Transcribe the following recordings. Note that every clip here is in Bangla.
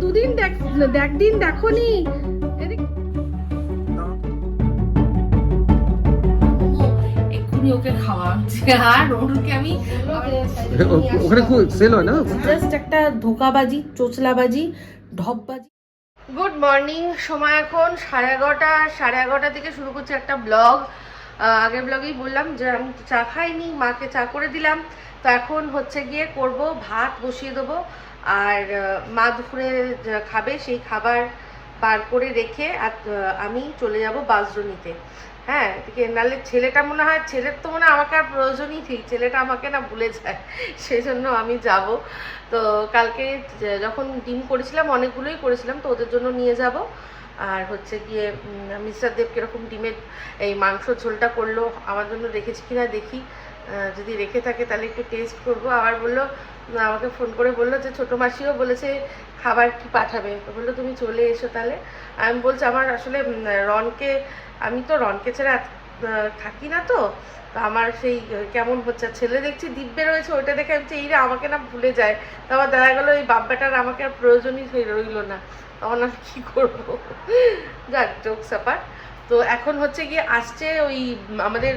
দুদিন দেখ দেখ দিন দেখনি এক্ষুনি ওকে খাওয়াচ্ছে আর ওরকে আমি ওখানে খুব সেল হয় না? জাস্ট একটা ধোকাবাজি চোচলাবাজি ঢপবাজি। গুড মর্নিং সময় এখন সাড়ে এগারোটা সাড়ে এগারোটা থেকে শুরু করছে একটা ব্লগ আগের ব্লগেই বললাম যে আমি চা খাইনি মাকে চা করে দিলাম। তো এখন হচ্ছে গিয়ে করব ভাত বসিয়ে দেবো। আর মা দুপুরে খাবে, সেই খাবার বার করে রেখে আর আমি চলে যাব বাসরনিতে হ্যাঁ নাহলে ছেলেটা মনে হয়, ছেলের তো মনে হয় আমাকে আর প্রয়োজনই ঠিক, ছেলেটা আমাকে না ভুলে যায় সেই জন্য আমি যাব। তো কালকে যখন ডিম করেছিলাম, অনেকগুলোই করেছিলাম, তো ওদের জন্য নিয়ে যাব। আর হচ্ছে গিয়ে মিস্টার দেব কীরকম ডিমের এই মাংস ঝোলটা করল, আমার জন্য রেখেছি কিনা দেখি। যদি রেখে থাকে তাহলে একটু টেস্ট করব। আবার বলল আমাকে ফোন করে বলল যে, ছোটো মাসিও বলেছে খাবার কি পাঠাবে? তো বলল, তুমি চলে এসো তাহলে। আমি বলছি, আমার আসলে রনকে, আমি তো রনকে ছাড়া থাকি না তো। তো আমার সেই কেমন হচ্ছে ছেলে দেখছি দিব্যে রয়েছে ওইটা দেখে আমি এই আমাকে না ভুলে যায়। তো তারপর দেখা গেলো, এই বাব্বাটার আমাকে আর প্রয়োজনই রইল না। তখন আমি কী করব? যাক, জোক সাপার তো এখন হচ্ছে গিয়ে আসছে ওই আমাদের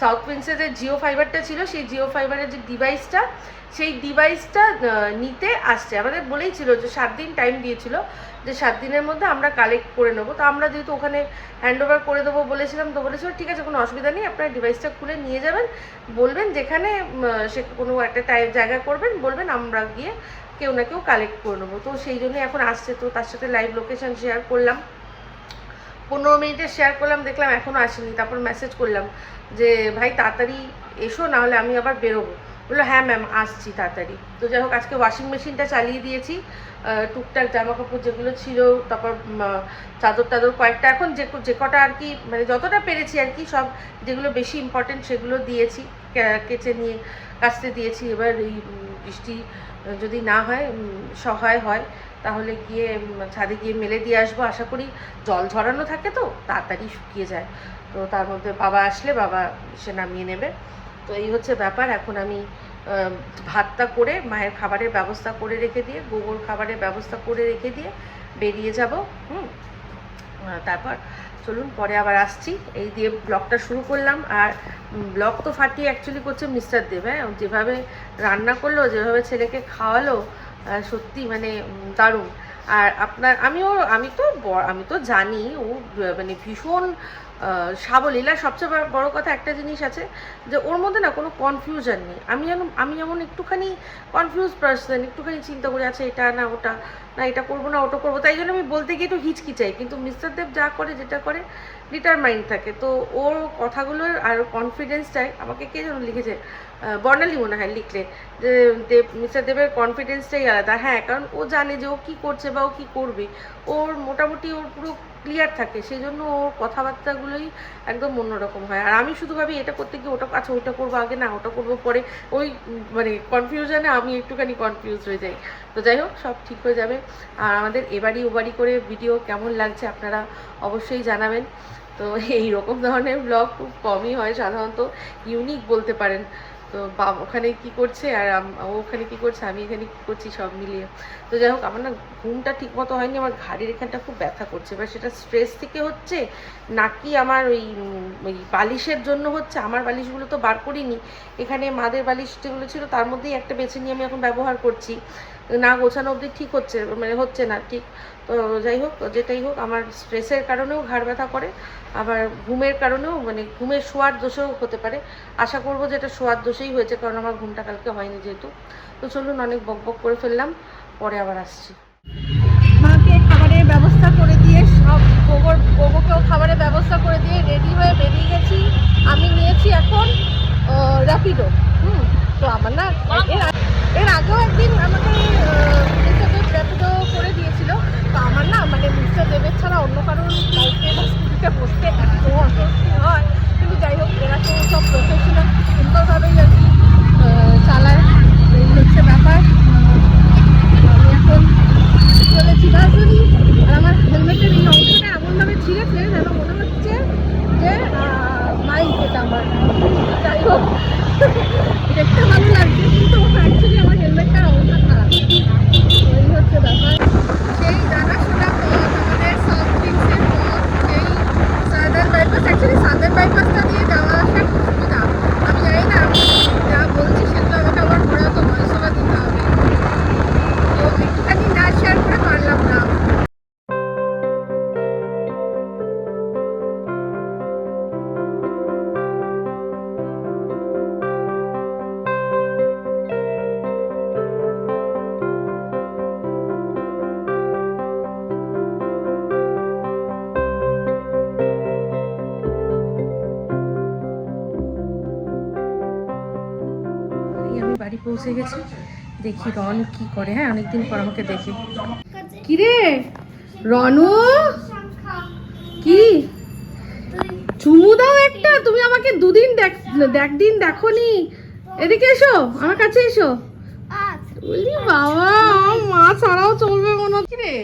সাউথ প্রিন্সের যে জিও ফাইবারটা ছিল, সেই জিও ফাইবারের যে ডিভাইসটা সেই ডিভাইসটা নিতে আসছে। আমাদের বলেই ছিল যে সাত দিন টাইম দিয়েছিল যে সাত দিনের মধ্যে আমরা কালেক্ট করে নেব। তো আমরা যেহেতু ওখানে হ্যান্ড ওভার করে দেবো বলেছিলাম, তো বলেছিল, ঠিক আছে, কোনো অসুবিধা নেই, আপনার ডিভাইসটা খুলে নিয়ে যাবেন। বলবেন, যেখানে সে কোনো একটা টাইম জায়গা করবেন, বলবেন আমরা গিয়ে কেউ না কেউ কালেক্ট করে নেব। তো সেই জন্য এখন আসছে। তো তার সাথে লাইভ লোকেশন শেয়ার করলাম। পনেরো মিনিটে শেয়ার করলাম, দেখলাম এখনও আসেনি। তারপর মেসেজ করলাম যে, ভাই, তাড়াতাড়ি এসো, নাহলে আমি আবার বেরোবো। বলল হ্যাঁ ম্যাম আসছি তাড়াতাড়ি। তো যাই হোক, আজকে ওয়াশিং মেশিনটা চালিয়ে দিয়েছি। টুকটাক জামা কাপড় যেগুলো ছিল, তারপর চাদর টাদর কয়েকটা এখন যে যে কটা আর কি মানে যতটা পেরেছি আর কি, সব যেগুলো বেশি ইম্পর্টেন্ট সেগুলো দিয়েছি কেচে নিয়ে কাচতে দিয়েছি। এবার এই বৃষ্টি যদি না হয় সহায় হয় তাহলে গিয়ে ছাদে গিয়ে মেলে দিয়ে আসব, আশা করি। জল ঝরানো থাকে তো, তাড়াতাড়ি শুকিয়ে যায়। তো তার মধ্যে বাবা আসলে বাবা সে নামিয়ে নেবে। তো এই হচ্ছে ব্যাপার। এখন আমি ভাতটা করে, মায়ের খাবারের ব্যবস্থা করে রেখে দিয়ে, গোবর খাবারের ব্যবস্থা করে রেখে দিয়ে বেরিয়ে যাব, হুম? তারপর চলুন, পরে আবার আসছি। এই দিয়ে ব্লগটা শুরু করলাম। আর ব্লগ তো ফাটিয়ে অ্যাকচুয়ালি করছে মিস্টার দেব হ্যাঁ? যেভাবে রান্না করল, যেভাবে ছেলেকে খাওয়ালো সত্যি মানে দারুণ। আর আপনার আমিও আমি তো আমি তো জানি ও মানে ভীষণ সাবলীল, সবচেয়ে বড়- কথা একটা জিনিস আছে যে ওর মধ্যে না কোনো কনফিউশন নেই। আমি যেন আমি যেমন একটুখানি কনফিউজ পার্সন একটুখানি চিন্তা করি আছে এটা না ওটা, না এটা করব, না ওটা করব। তাই জন্য আমি বলতে গিয়ে একটু হিচকিচাই কিন্তু মিস্টার দেব যা করে, যেটা করে ডিটারমাইন্ড থাকে। তো ওর কথাগুলোর আর কনফিডেন্সটাই আমাকে কে যেন লিখেছে বর্ণালী মনে হয় লিখলে, যে দেব মিস্টার দেবের কনফিডেন্সটাই আলাদা। হ্যাঁ কারণ ও জানে যে ও কী করছে বা ও কী করবে। ওর মোটামুটি ওর পুরো ক্লিয়ার থাকে সেই জন্য ওর কথাবার্তাগুলোই একদম অন্যরকম হয়। আর আমি শুধু ভাবি, এটা করতে গিয়ে ওটা আচ্ছা ওইটা করব আগে, না, ওটা করব পরে। ওই মানে কনফিউশনে আমি একটুখানি কনফিউজ হয়ে যাই। তো যাই হোক, সব ঠিক হয়ে যাবে। আর আমাদের এবারই ওবারই করে ভিডিও কেমন লাগছে আপনারা অবশ্যই জানাবেন। তো এই রকম ধরনের ব্লগ খুব কমই হয়, সাধারণত ইউনিক বলতে পারেন। তো বাবা ওখানে কি করছে আর ও ওখানে কি করছে, আমি এখানে কি করছি, সব মিলিয়ে। তো যাই হোক, আমার না ঘুমটা ঠিক মতো হয়নি, আমার ঘাড়ির এখানটা খুব ব্যথা করছে। এবার সেটা স্ট্রেস থেকে হচ্ছে নাকি আমার ওই ওই বালিশের জন্য হচ্ছে, আমার বালিশগুলো তো বার করিনি। এখানে মাদের বালিশ যেগুলো ছিল তার মধ্যেই একটা বেছে নিয়ে আমি এখন ব্যবহার করছি। না গোছানো অবধি ঠিক হচ্ছে মানে হচ্ছে না ঠিক। তো যাই হোক যেটাই হোক আমার স্ট্রেসের কারণেও ঘাড় ব্যথা করে আবার ঘুমের কারণেও মানে ঘুমের শোয়ার দোষেও হতে পারে। আশা করব যে এটা শোয়ার দোষেই হয়েছে কারণ আমার ঘুমটা কালকে হয়নি যেহেতু। তো চলুন অনেক বক বক করে ফেললাম পরে আবার আসছি। মাকে খাবারের ব্যবস্থা করে দিয়ে সব গোবর গোবরকেও খাবারের ব্যবস্থা করে দিয়ে রেডি হয়ে বেরিয়ে গেছি। আমি নিয়েছি এখন র্যাপিডো হুম তো আমার না এর আগেও একদিন আমাকে র্যাপিডো করে দিয়েছিল। তো আমার না মানে মিস্টার দেবের ছাড়া অন্য কারোর বাইকে বা স্কুটিতে বসতে এত অস্বস্তি হয়। কিন্তু যাই হোক, এরা তো সব প্রফেশনাল সুন্দরভাবেই আর কি চালায়। এই হচ্ছে ব্যাপার। আমি এখন চলেছি দার্জিলিং আর আমার হেলমেটের এই অংশটা এমনভাবে ছিঁড়েছে যেন মনে হচ্ছে যে মাইল যেটা আমার। যাই হোক, দেখতে ভালো লাগছে, কিন্তু পৌঁছে গেছি। দেখি রন কি করে। হ্যাঁ অনেকদিন পর আমাকে দেখে। কি রে রনু? কি? চুমু দাও একটা। তুমি আমাকে দুদিন দেখ দিন দেখো নি এদিকে এসো, আমার কাছে এসো। বলি, বাবা, মা ছাড়াও চলবে মনে হচ্ছে। রে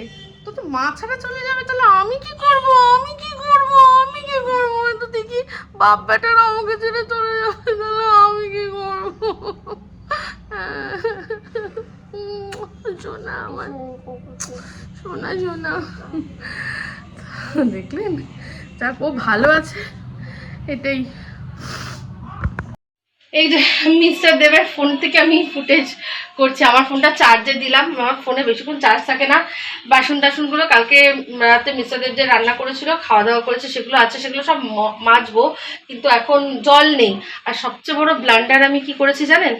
তো তো মা ছাড়া চলে যাবে, তাহলে আমি কি করব? আমি কি করব? আমি কি করব? তো দেখি বাপ বেটারা আমাকে ছেড়ে চলে যাবে তাহলে আমি কি করব সোনা আমার। সোনা সোনা দেখলেন? যাক ও ভালো আছে এটাই। এই যে মিস্টার দেবের ফোন থেকে আমি ফুটেজ করছি। আমার ফোনটা চার্জে দিলাম। আমার ফোনে বেশিক্ষণ চার্জ থাকে না। বাসন টাসনগুলো কালকে রাতে মিস্টারদের যে রান্না করেছিল, খাওয়া দাওয়া করেছে, সেগুলো আছে, সেগুলো সব মাজবো। কিন্তু এখন জল নেই। আর সবচেয়ে বড় ব্লান্ডার আমি কি করেছি জানেন?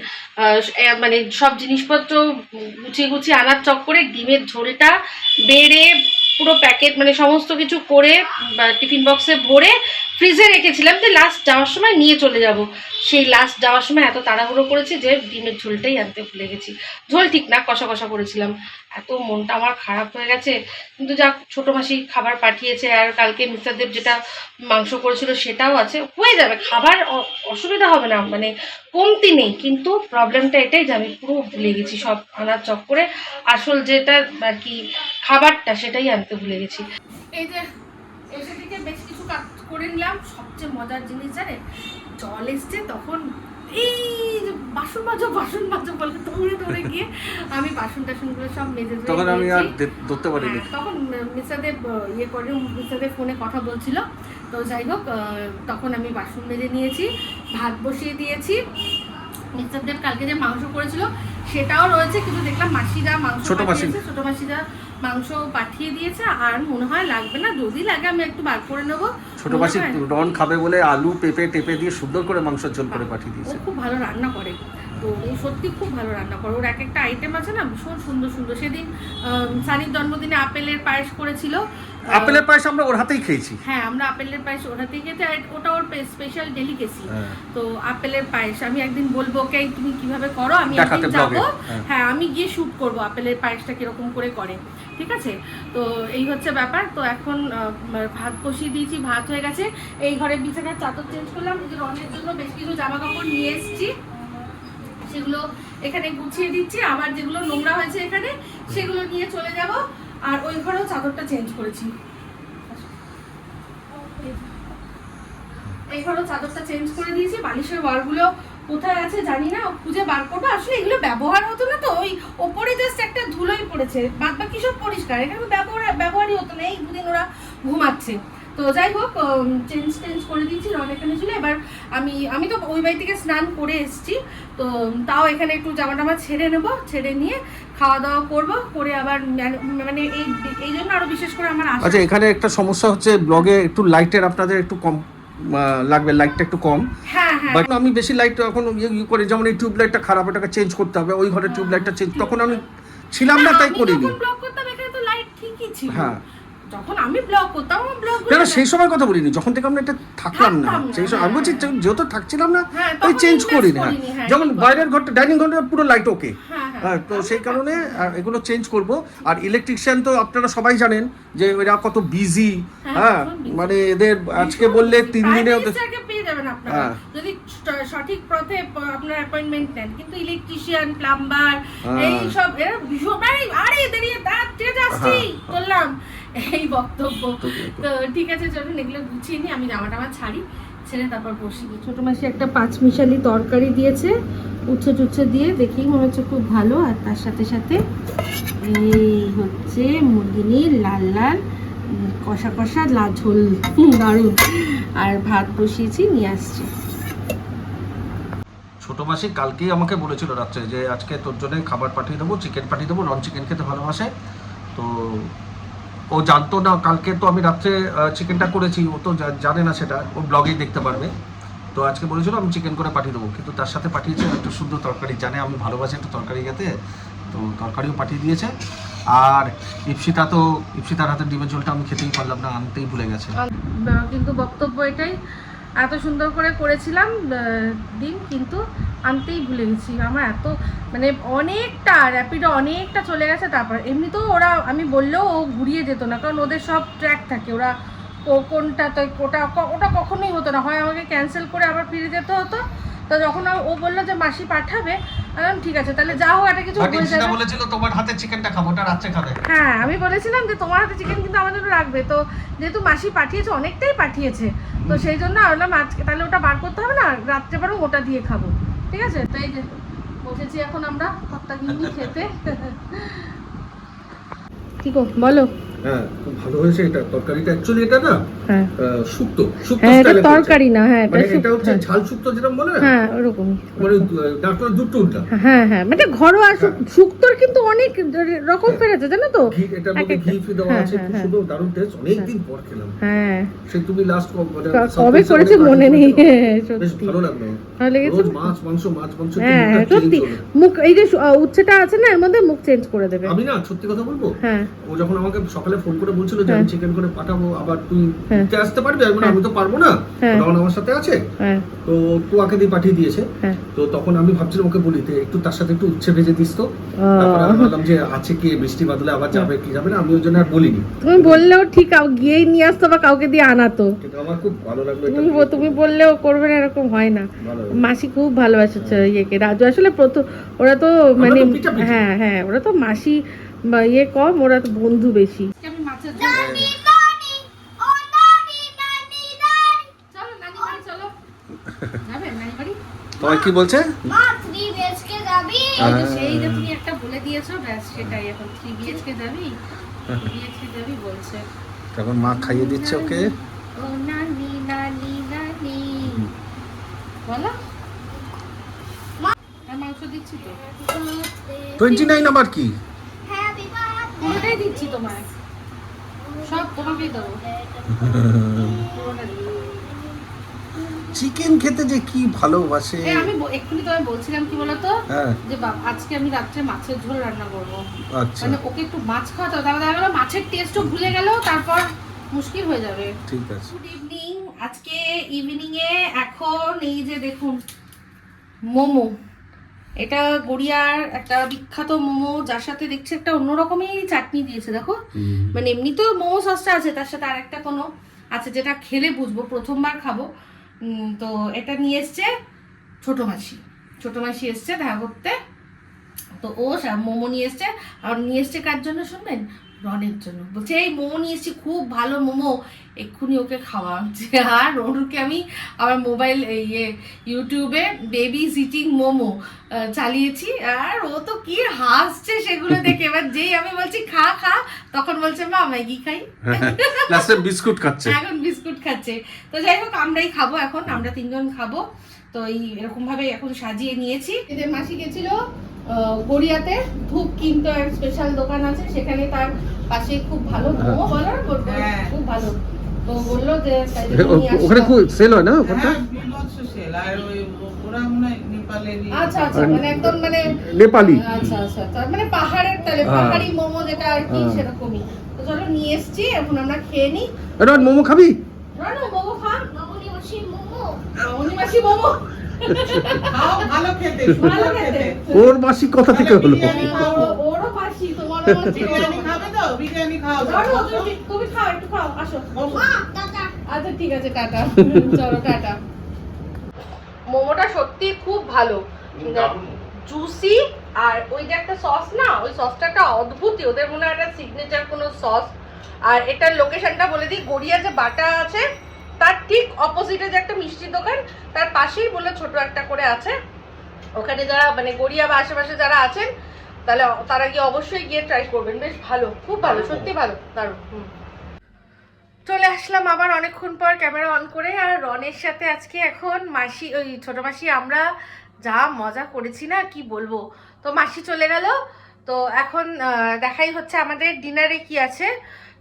মানে সব জিনিসপত্র গুছিয়ে গুছিয়ে আনার চক করে ডিমের ঝোলটা বেড়ে পুরো প্যাকেট মানে সমস্ত কিছু করে টিফিন বক্সে ভরে ফ্রিজে রেখেছিলাম যে লাস্ট যাওয়ার সময় নিয়ে চলে যাব। সেই লাস্ট যাওয়ার সময় এত তাড়াহুড়ো করেছি যে ডিমের ঝোলটাই আনতে ভুলে গেছি। ঝোল ঠিক না কষা কষা করেছিলাম। এত মনটা আমার খারাপ হয়ে গেছে। কিন্তু যাক, ছোটো মাসি খাবার পাঠিয়েছে আর কালকে মিস্টার দেব যেটা মাংস করেছিল সেটাও আছে। হয়ে যাবে, খাবার অসুবিধা হবে না মানে কমতি নেই। কিন্তু প্রবলেমটা এটাই যে আমি পুরো ভুলে গেছি, সব আনার চক্করে আসল যেটা আর কি খাবারটা সেটাই আনতে ভুলে গেছি। এই যে এসে থেকে বেশ কিছু কাজ করে নিলাম। সবচেয়ে মজার জিনিস জানে জল এসছে তখন এই বাসন মাজো বাসন মাজো বলে দৌড়ে দৌড়ে গিয়ে আমি বাসন টাসনগুলো সব মেজে তখন আমি আর ধরতে পারিনি। হ্যাঁ, তখন ইয়ে করে মিস্টারদেব ফোনে কথা বলছিল। তো যাই হোক আহ, তখন আমি বাসন মেজে নিয়েছি ভাত বসিয়ে দিয়েছি। মিস্টারদেব কালকে যে মাংস করেছিল সেটাও রয়েছে কিন্তু দেখলাম মাসিরা মাংস ছোট মাসি। ছোট মাসিরা মাংস পাঠিয়ে দিয়েছে আর মনে হয় লাগবে না যদি লাগে আমি একটু বার করে নেব। ছোট হয়- রন খাবে বলে আলু পেঁপে টেপে দিয়ে সুন্দর করে মাংসের ঝোল করে পাঠিয়ে দিয়েছে। খুব ভালো রান্না করে। তো ও সত্যি খুব ভালো রান্না করে। ওর এক একটা আইটেম আছে না ভীষণ সুন্দর সুন্দর। সেদিন সানির জন্মদিনে আপেলের পায়েস করেছিল। আপেলের পায়েস আমরা ওর হাতেই খেয়েছি। হ্যাঁ আমরা আপেলের পায়েস ওটা থেকে তো আর ওটা ওর স্পেশাল ডেলিকেসি হ্যাঁ। তো আপেলের পায়েস আমি একদিন বলব ওকে তুমি কীভাবে করো? আমি একদিন যাব। হ্যাঁ। হ্যাঁ আমি গিয়ে শুট করব আপেলের পায়েসটা কীরকম করে করে। ঠিক আছে? তো এই হচ্ছে ব্যাপার। তো এখন ভাত কষিয়ে দিয়েছি ভাত হয়ে গেছে। এই ঘরে বিছানার চাদর চেঞ্জ করলাম। রনের জন্য বেশ কিছু জামা কাপড় নিয়ে এসেছি। সেগুলো এখানে গুছিয়ে দিচ্ছি, আবার যেগুলো নোংরা হয়েছে এখানে, সেগুলো নিয়ে চলে যাব। আর ওই ঘরেও চাদরটা চেঞ্জ করেছি। এই ঘরেও চাদরটা চেঞ্জ করে দিয়েছি। বালিশের ওয়ারগুলো কোথায় আছে জানি না, খুঁজে বার করব। আসলে এগুলো ব্যবহার হতো না তো, ওই ওপরে জাস্ট একটা ধুলোই পড়েছে। বাদ বাকি সব পরিষ্কার, এখানে ব্যবহার ব্যবহারই হতো না। এই দুদিন ওরা ঘুমাচ্ছে। তো যাই হোক চেঞ্জ টেঞ্জ করে দিয়েছি এখানে ছিল এবার আমি আমি তো ওই বাড়ি থেকে স্নান করে এসেছি তো তাও এখানে একটু জামা টামা ছেড়ে নেব ছেড়ে নিয়ে খাওয়া দাওয়া করব করে আবার মানে এই এই জন্য আরও বিশেষ করে আমার আচ্ছা এখানে একটা সমস্যা হচ্ছে ব্লগে একটু লাইটের আপনাদের একটু কম লাগবে লাইটটা একটু কম। হ্যাঁ হ্যাঁ। বাট আমি বেশি লাইট এখন ইয়ে ইয়ে করে যেমন এই টিউব লাইটটা খারাপ ওটাকে চেঞ্জ করতে হবে ওই ঘরের টিউব লাইটটা চেঞ্জ তখন আমি ছিলাম না তাই করিনি। যখন ব্লগ করতাম এখানে তো লাইট ঠিকই ছিল। হ্যাঁ। যখন আমি ব্লগ করতাম আমার ব্লগ না না সেই সময় কথা বলিনি যখন থেকে আমরা এটা থাকলাম না। সেই সময় আমি বলছি যেহেতু থাকছিলাম না হ্যাঁ, তাই চেঞ্জ হ্যাঁ। করিনি, হ্যাঁ, যেমন বাইরের ঘরটা ডাইনিং ঘরটা পুরো লাইট ওকে হ্যাঁ হ্যাঁ। হ্যাঁ তো সেই কারণে এগুলো চেঞ্জ করব। আর ইলেকট্রিশিয়ান তো আপনারা সবাই জানেন যে এরা কত বিজি হ্যাঁ, হ্যাঁ। মানে এদের আজকে বললে তিন দিনে ওদের হ্যাঁ। যদি সঠিক পথে আপনার অ্যাপয়েন্টমেন্ট নেন। কিন্তু ইলেকট্রিশিয়ান প্লাম্বার হ্যাঁ। এই সব এরা ভীষণ আরে ঠিক আছে আসছি হ্যাঁ। করলাম এই বক্তব্য। তো- ঠিক আছে চলুন এগুলো গুছিয়ে নিই আমি জামা টামা ছাড়ি ছেড়ে তারপর বসি। ছোট মাসি একটা পাঁচ মিশালি তরকারি দিয়েছে উচ্ছে টুচ্ছে দিয়ে দেখেই মনে হচ্ছে খুব ভালো আর তার সাথে সাথে এই হচ্ছে মুরগিনির লাল লাল কষা কষা লা ঝোল দারুণ। আর ভাত বসিয়েছি নিয়ে আসছি। ছোট মাসি কালকেই আমাকে বলেছিল রাত্রে যে আজকে তোর জন্য খাবার পাঠিয়ে দেবো চিকেন পাঠিয়ে দেবো নন চিকেন খেতে ভালোবাসে। তো ও জানতো না, কালকে তো আমি রাত্রে চিকেনটা করেছি, ও তো জানে না সেটা, ও ব্লগেই দেখতে পারবে। তো আজকে বলেছিল, আমি চিকেন করে পাঠিয়ে দেবো। কিন্তু তার সাথে পাঠিয়েছে, একটু শুদ্ধ তরকারি, জানে আমি ভালোবাসি একটু তরকারি খেতে, তো তরকারিও পাঠিয়ে দিয়েছে। আর ইপসিতা তো, ইপসিতার হাতে ডিমের ঝোলটা আমি খেতেই পারলাম না, আনতেই ভুলে গেছে। কিন্তু বক্তব্য এটাই, এত সুন্দর করে করেছিলাম দিন কিন্তু আনতেই ভুলে গেছি। আমার এত মানে অনেকটা র্যাপিডো অনেকটা চলে গেছে তারপর এমনিতেও ওরা আমি বললেও ও ঘুরিয়ে যেত না কারণ ওদের সব ট্র্যাক থাকে। ওরা কোনটা তো ওটা ওটা কখনোই হতো না। হয় আমাকে ক্যান্সেল করে আবার ফিরে যেতে হতো। তো যখন ও- বলল যে মাসি পাঠাবে ঠিক আছে তাহলে যা হোক একটা কিছু যাবে। বলেছিল তোমার হাতে চিকেনটা খাব ওটা রাত্রে খাবে। হ্যাঁ আমি বলেছিলাম যে তোমার হাতে চিকেন কিন্তু আমার জন্য রাখবে। তো যেহেতু মাসি পাঠিয়েছে অনেকটাই পাঠিয়েছে তো সেই জন্য আমি বললাম আজকে তাহলে ওটা বার করতে হবে না রাত্রে বরং ওটা দিয়ে খাব। ঠিক আছে? তাই এই যে বসেছি এখন আমরা গিয়ে খেতে। কি গো বলো। হ্যাঁ খুব ভালো হয়েছে এটা। তরকারিটা অ্যাকচুয়ালি এটা না হ্যাঁ। আহ, শুক্তো শুক্তো হ্যাঁ এটা তরকারি না হ্যাঁ এটা মানে এটা হচ্ছে। ঝাল শুক্তো যেটা বলে হ্যাঁ ওরকমই মানে ডাক্তার দুটো উল্টা। হ্যাঁ হ্যাঁ মানে ঘরোয়া শুক্তোর কিন্তু অনেক রকম ফেরেছে জানো তো? ঘি এটার মধ্যে ঘি ফি দেওয়া আছে খুব। সুন্দর দারুণ টেস্ট অনেকদিন পর খেলাম। হ্যাঁ। সেই তুমি লাস্ট মানে কবে করেছে মনে নেই? বেশ ভালো লাগল ভালো লেগেছে? মাছ মাংস মাছ মাংস হ্যাঁ হ্যাঁ সত্যি। মুখ এই যে উচ্ছেটা আছে না এর মধ্যে মুখ চেঞ্জ করে দেবে। আমি না সত্যি কথা বলব? হ্যাঁ। ও যখন আমাকে সকালে ফোন করে বলছিল যে আমি হ্যাঁ। চিকেন করে পাঠাবো আবার তুই হ্যাঁ। আসতে পারবি? আমি হ্যাঁ। আমি তো পারব না। হ্যাঁ। রন আমার সাথে আছে। হ্যাঁ। তো তোয়াকে দিয়ে পাঠিয়ে দিয়েছে। হ্যাঁ। তো তখন আমি ভাবছিলাম ওকে বলি একটু তার সাথে একটু উচ্ছে ভেজে দিস তো। তারপরে আমি ভাবলাম যে আছে কি বৃষ্টি বাদলে আবার যাবে কি যাবে না? আমি ওই জন্য আর বলিনি। তুমি বললেও ঠিক আও গিয়েই নিয়ে আসতো বা কাউকে দিয়ে আনাতো। কিন্তু আমার খুব ভালো লাগল তুমি তুমি বললেও করবে না এরকম হয় না। মাসি খুব ভালোবাসেছে ইয়েকে। রাজু আসলে প্রথম ওরা তো মানে হ্যাঁ হ্যাঁ ওরা তো মাসি ইয়ে কম ওরা তো বন্ধু বেশি। আমি মাছের চলো নানি বাড়ি চলো। যাবে নানি বাড়ি? তোমার কি বলছে? মা তখন খাইয়ে দিচ্ছে ওকে। ও নানি নানি নানি। বলো। মাংস দিচ্ছি তো। টোয়েন্টি নাইন আবার কি? পুরোটাই দিচ্ছি তোমায়। সব তোমাকেই দেবো। পুরোটা দিয়ে দেবো। চিকেন খেতে যে কি ভালোবাসে। আমি এক্ষুনি তোমায় বলছিলাম কি বলতো? হ্যাঁ। যে আজকে আমি রাত্রে মাছের ঝোল রান্না করব। আচ্ছা। মানে ওকে একটু মাছ খাওয়াতে হবে। তারপর দেখা গেলো মাছের টেস্টও ভুলে গেল তারপর মুশকিল হয়ে যাবে। ঠিক আছে। গুড ইভিনিং আজকে ইভিনিং এ এখন এই যে দেখুন মোমো। এটা গড়িয়ার একটা বিখ্যাত মোমো যার সাথে দেখছি একটা অন্যরকমই চাটনি দিয়েছে দেখো। মানে এমনি তো মোমো সসটা আছে তার সাথে আরেকটা কোনো আছে যেটা খেলে বুঝব প্রথমবার খাব। তো এটা নিয়ে এসছে ছোটো মাসি। ছোটো মাসি এসছে দেখা করতে। তো ও মোমো নিয়ে এসছে। আর নিয়ে এসছে কার জন্য শুনবেন? রনের জন্য। বলছে এই মোমো নিয়ে এসছি খুব ভালো মোমো। এক্ষুনি ওকে খাওয়া হচ্ছে আর রনুকে আমি আমার মোবাইল ইয়ে ইউটিউবে বেবি সিটিং মোমো চালিয়েছি। আর ও তো কি হাসছে সেগুলো দেখে। এবার যেই আমি বলছি খা খা তখন বলছে মা ম্যাগি খাই। লাস্টে বিস্কুট খাচ্ছে। এখন বিস্কুট খাচ্ছে। তো যাই হোক আমরাই খাব এখন আমরা তিনজন খাব। তো এই এরকম ভাবে এখন সাজিয়ে নিয়েছি। এদের মাসি গেছিল গড়িয়াতে ধূপ কিনতে স্পেশাল দোকান আছে সেখানে তার পাশে খুব ভালো মোমো বলো খুব ভালো। তো বলল যে। ওখানে খুব সেল হয় না ওখানটা? হ্যাঁ, মনে হয়। আচ্ছা আচ্ছা মানে একদম মানে নেপালি। আচ্ছা আচ্ছা তার মানে পাহাড়ের হ্যাঁ। পাহাড়ি মোমো যেটা আর কি হ্যাঁ। সেরকমই। তো চলো নিয়ে এসছি এখন আমরা খেয়ে রন মোমো খাবি? রনো মোমো খা। মোমো। মোমো? ভালো খেতে ভালো খেতে। খেতে। ওর মাসি কথা থেকে হলো। বিরিয়ানি খাও। ও- ওরও পাশি তোমারও বিরিয়ানি খাবে তো? বিরিয়ানি খাও। তুমি তুমি খাও একটু খাও আসো। বসো। মা টাটা। আচ্ছা ঠিক আছে টাটা। চলো টাটা। মোমোটা সত্যি খুব ভালো। জুসি আর ওই যে একটা সস না ওই সসটা একটা অদ্ভুতই ওদের মনে হয় একটা সিগনেচার কোনো সস। আর এটার লোকেশনটা বলে দিই গড়িয়া যে বাটা আছে তার ঠিক অপোজিটে যে একটা মিষ্টির দোকান তার পাশেই বলে ছোট একটা করে আছে। ওখানে যারা মানে গড়িয়া বা আশেপাশে যারা আছেন তাহলে তারা গিয়ে অবশ্যই গিয়ে ট্রাই করবেন। বেশ ভালো খুব ভালো সত্যি ভালো দারুণ হুম। চলে আসলাম আবার অনেকক্ষণ পর ক্যামেরা অন করে আর রনের সাথে আজকে এখন মাসি ওই ছোট মাসি আমরা যা মজা করেছি না কি বলব। তো মাসি চলে গেল তো এখন দেখাই হচ্ছে আমাদের ডিনারে কি আছে।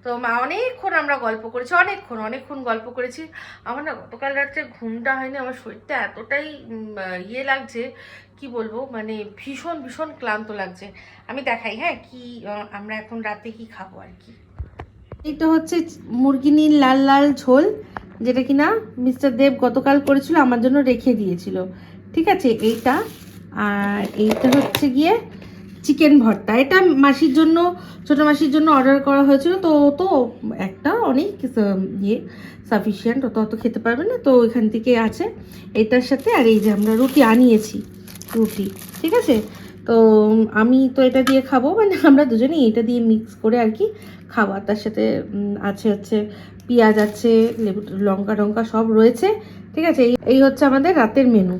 তো মা, অনেকক্ষণ আমরা গল্প করেছি, অনেকক্ষণ অনেকক্ষণ গল্প করেছি। আমার না গতকাল রাত্রে ঘুমটা হয়নি, আমার শরীরটা এতটাই ইয়ে লাগছে, কি বলব মানে ভীষণ ভীষণ ক্লান্ত লাগছে। আমি দেখাই হ্যাঁ কি আমরা এখন রাতে কি খাব আর কি? এটা হচ্ছে মুরগিনির লাল লাল ঝোল, যেটা কিনা মিস্টার দেব গতকাল করেছিল, আমার জন্য রেখে দিয়েছিল। ঠিক আছে, এইটা, আর এইটা হচ্ছে গিয়ে চিকেন ভর্তা। এটা মাসির জন্য, ছোটো মাসির জন্য অর্ডার করা হয়েছিল, তো তো একটা অনেক ইয়ে সাফিসিয়েন্ট ও তো অত খেতে পারবে না, তো এখান থেকে আছে এটার সাথে। আর এই যে আমরা রুটি আনিয়েছি, রুটি, ঠিক আছে? তো আমি তো এটা দিয়ে খাব মানে আমরা দুজনেই এটা দিয়ে মিক্স করে আর কি খাব। আর তার সাথে আছে হচ্ছে পেঁয়াজ আছে, লেবু, লঙ্কা, টঙ্কা সব রয়েছে, ঠিক আছে? এই হচ্ছে আমাদের রাতের মেনু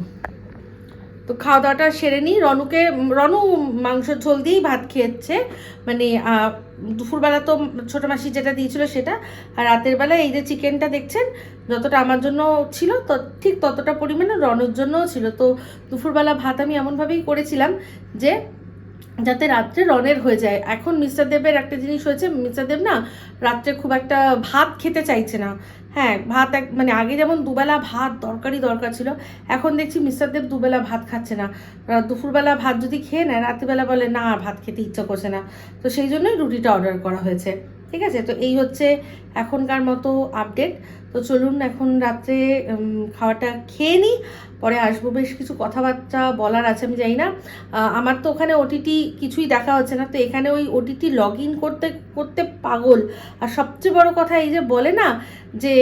তো খাওয়া দাওয়াটা সেরে নিই। রনুকে, রনু মাংস ঝোল দিয়েই ভাত খেয়েছে। মানে দুপুরবেলা তো ছোটো মাসি যেটা দিয়েছিল সেটা। আর রাতের বেলা এই যে চিকেনটা দেখছেন, যতটা আমার জন্য ছিল, তো, ঠিক ততটা পরিমাণে রনুর জন্যও ছিল। তো দুপুরবেলা ভাত আমি এমনভাবেই করেছিলাম যে, যাতে রাত্রে রনের হয়ে যায়। এখন মিস্টার দেবের একটা জিনিস হয়েছে, মিস্টার দেব না রাত্রে খুব একটা ভাত খেতে চাইছে না। হ্যাঁ ভাত এক মানে আগে যেমন দুবেলা ভাত দরকারই দরকার ছিল, এখন দেখছি মিস্টার দেব দুবেলা ভাত খাচ্ছে না। দুপুরবেলা ভাত যদি খেয়ে নেয়, রাত্রিবেলা বলে, না ভাত খেতে ইচ্ছা করছে না। তো সেই জন্যই রুটিটা অর্ডার করা হয়েছে। ঠিক আছে? তো এই হচ্ছে এখনকার মতো আপডেট তো চলুন এখন রাত্রে খাওয়াটা খেয়ে নিই, পরে আসব। বেশ কিছু কথাবার্তা বলার আছে, আমি জানি না। আমার তো ওখানে ওটিটি কিছুই দেখা হচ্ছে না। তো এখানে ওই ওটিটি লগ ইন করতে করতে পাগল। আর সবচেয়ে বড় কথা এই যে বলে না, যে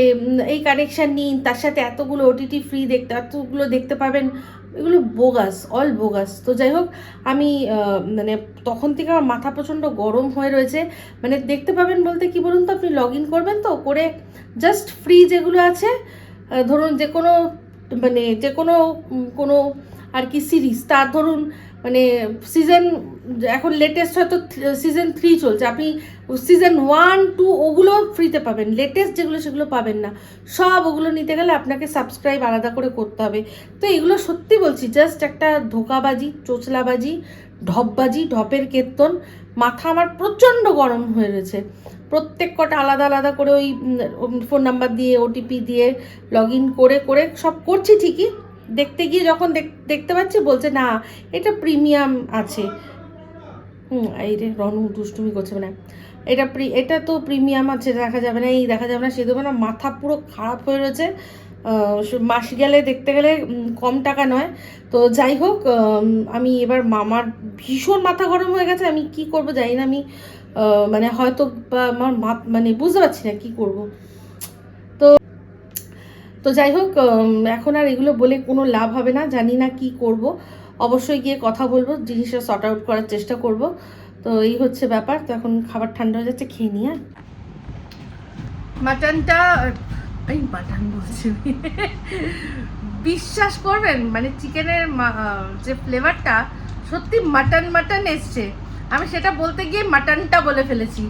এই কানেকশান নিন, তার সাথে এতগুলো ওটিটি ফ্রি দেখতে, এতগুলো দেখতে পাবেন এগুলো বোগাস অল বোগাস। তো যাই হোক, আমি মানে তখন থেকে আমার মাথা প্রচণ্ড গরম হয়ে রয়েছে। মানে দেখতে পাবেন বলতে কি বলুন তো, আপনি লগ ইন করবেন তো, করে জাস্ট ফ্রি যেগুলো আছে ধরুন যে কোনো মানে যে কোনো কোনো আর কি সিরিজ তার ধরুন মানে সিজন এখন লেটেস্ট হয়তো সিজন থ্রি চলছে। আপনি সিজন ওয়ান টু ওগুলো ফ্রিতে পাবেন। লেটেস্ট যেগুলো সেগুলো পাবেন না। সব ওগুলো নিতে গেলে আপনাকে সাবস্ক্রাইব আলাদা করে করতে হবে। তো এগুলো সত্যি বলছি জাস্ট একটা ধোকাবাজি, চোচলাবাজি, ঢপবাজি, ঢপের কীর্তন। মাথা আমার প্রচণ্ড গরম হয়ে রয়েছে। প্রত্যেক কটা আলাদা আলাদা করে ওই ফোন নাম্বার দিয়ে ওটিপি দিয়ে লগ ইন করে করে সব করছি ঠিকই। দেখতে গিয়ে যখন দেখ- দেখতে পাচ্ছি, বলছে, না, এটা প্রিমিয়াম আছে। হুম, এই রে, রনু দুষ্টুমি করছে মানে। এটা প্রি, এটা তো প্রিমিয়াম আছে, দেখা যাবে না, এই দেখা যাবে না, সে দেবে না, মাথা পুরো খারাপ হয়ে রয়েছে। মাস গেলে দেখতে গেলে কম টাকা নয়। তো যাই হোক আমি এবার মামার ভীষণ মাথা গরম হয়ে গেছে, আমি কি করব জানি না, আমি মানে হয়তো আমার মানে বুঝতে পারছি না কি করব। তো তো যাই হোক এখন আর এগুলো বলে কোনো লাভ হবে না, জানি না কি করব। অবশ্যই গিয়ে কথা বলব, জিনিসটা সর্ট আউট করার চেষ্টা করব। তো এই হচ্ছে ব্যাপার, তো এখন খাবার ঠান্ডা হয়ে যাচ্ছে, খেয়ে নিয়ে মাটনটা, এই মাটন বলছি বিশ্বাস করবেন মানে চিকেনের যে ফ্লেভারটা সত্যি মাটন মাটন এসছে। আমি সেটা বলতে গিয়ে মাটনটা বলে ফেলেছি।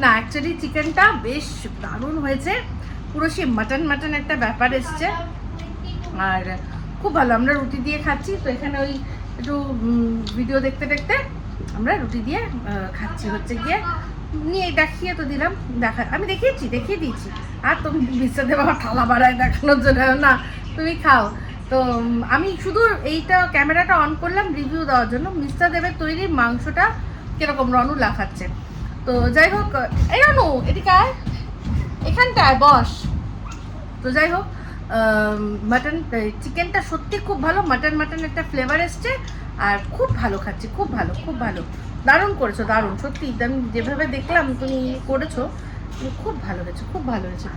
না অ্যাকচুয়ালি চিকেনটা বেশ দারুণ হয়েছে। পুরো সেই মাটন মাটন একটা ব্যাপার এসছে। আর খুব ভালো, আমরা রুটি দিয়ে খাচ্ছি। তো এখানে ওই একটু ভিডিও দেখতে দেখতে আমরা রুটি দিয়ে খাচ্ছি হচ্ছে গিয়ে। নিয়ে দেখিয়ে তো দিলাম, দেখা, আমি দেখিয়েছি, দেখিয়ে দিয়েছি। আর তুমি বিশ্ব দেব আমার থালা বাড়ায় দেখানোর জন্য না, তুমি খাও। তো আমি শুধু এইটা ক্যামেরাটা অন করলাম রিভিউ দেওয়ার জন্য। মিস্টার দেবের তৈরি মাংসটা কীরকম রনু লাফাচ্ছে। তো যাই হোক এই রনু, এদিকে আয়। এখানটায়, বস। তো যাই হোক মাটন চিকেনটা সত্যি খুব ভালো। মাটন মাটন একটা ফ্লেভার এসছে, আর খুব ভালো খাচ্ছি, খুব ভালো খুব ভালো। দারুণ করেছ, দারুণ। সত্যি, আমি যেভাবে দেখলাম, তুমি করেছ খুব ভালো হয়েছে, খুব ভালো হয়েছে।